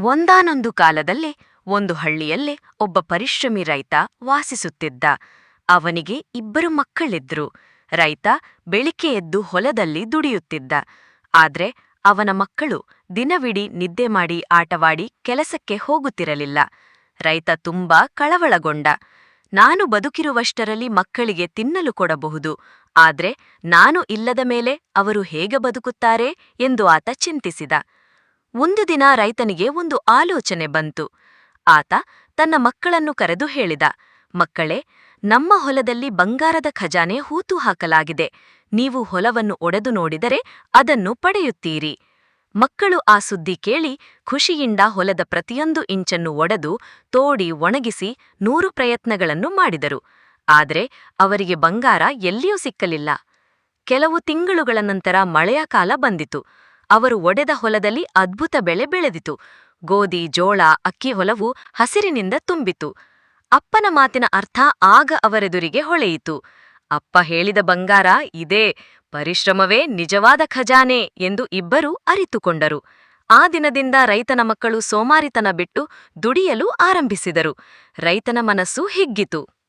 ಒಂದಾನೊಂದು ಕಾಲದಲ್ಲೇ ಒಂದು ಹಳ್ಳಿಯಲ್ಲೇ ಒಬ್ಬ ಪರಿಶ್ರಮಿ ರೈತ ವಾಸಿಸುತ್ತಿದ್ದ. ಅವನಿಗೆ ಇಬ್ಬರು ಮಕ್ಕಳಿದ್ರು. ರೈತ ಬೆಳಿಗ್ಗೆ ಎದ್ದು ಹೊಲದಲ್ಲಿ ದುಡಿಯುತ್ತಿದ್ದ. ಆದ್ರೆ ಅವನ ಮಕ್ಕಳು ದಿನವಿಡೀ ನಿದ್ದೆ ಮಾಡಿ ಆಟವಾಡಿ ಕೆಲಸಕ್ಕೆ ಹೋಗುತ್ತಿರಲಿಲ್ಲ. ರೈತ ತುಂಬಾ ಕಳವಳಗೊಂಡ. ನಾನು ಬದುಕಿರುವಷ್ಟರಲ್ಲಿ ಮಕ್ಕಳಿಗೆ ತಿನ್ನಲು ಕೊಡಬಹುದು. ಆದ್ರೆ ನಾನು ಇಲ್ಲದ ಮೇಲೆ ಅವರು ಹೇಗೆ ಬದುಕುತ್ತಾರೆ ಎಂದು ಆತ ಚಿಂತಿಸಿದ. ಒಂದು ದಿನ ರೈತನಿಗೆ ಒಂದು ಆಲೋಚನೆ ಬಂತು. ಆತ ತನ್ನ ಮಕ್ಕಳನ್ನು ಕರೆದು ಹೇಳಿದ, ಮಕ್ಕಳೇ, ನಮ್ಮ ಹೊಲದಲ್ಲಿ ಬಂಗಾರದ ಖಜಾನೆ ಹೂತು ಹಾಕಲಾಗಿದೆ. ನೀವು ಹೊಲವನ್ನು ಒಡೆದು ನೋಡಿದರೆ ಅದನ್ನು ಪಡೆಯುತ್ತೀರಿ. ಮಕ್ಕಳು ಆ ಸುದ್ದಿ ಕೇಳಿ ಖುಷಿಯಿಂದ ಹೊಲದ ಪ್ರತಿಯೊಂದು ಇಂಚನ್ನು ಒಡೆದು ತೋಡಿ ಒಣಗಿಸಿ ನೂರು ಪ್ರಯತ್ನಗಳನ್ನು ಮಾಡಿದರು. ಆದರೆ ಅವರಿಗೆ ಬಂಗಾರ ಎಲ್ಲಿಯೂ ಸಿಕ್ಕಲಿಲ್ಲ. ಕೆಲವು ತಿಂಗಳುಗಳ ನಂತರ ಮಳೆಯ ಕಾಲ ಬಂದಿತು. ಅವರು ಒಡೆದ ಹೊಲದಲ್ಲಿ ಅದ್ಭುತ ಬೆಳೆ ಬೆಳೆದಿತು. ಗೋಧಿ, ಜೋಳ, ಅಕ್ಕಿ ಹೊಲವು ಹಸಿರಿನಿಂದ ತುಂಬಿತು ಅಪ್ಪನ ಮಾತಿನ ಅರ್ಥ ಆಗ ಅವರೆದುರಿಗೆ ಹೊಳೆಯಿತು. ಅಪ್ಪ ಹೇಳಿದ ಬಂಗಾರ ಇದೇ, ಪರಿಶ್ರಮವೇ ನಿಜವಾದ ಖಜಾನೆ ಎಂದು ಇಬ್ಬರೂ ಅರಿತುಕೊಂಡರು. ಆ ದಿನದಿಂದ ರೈತನ ಮಕ್ಕಳು ಸೋಮಾರಿತನ ಬಿಟ್ಟು ದುಡಿಯಲು ಆರಂಭಿಸಿದರು. ರೈತನ ಮನಸ್ಸು ಹಿಗ್ಗಿತು.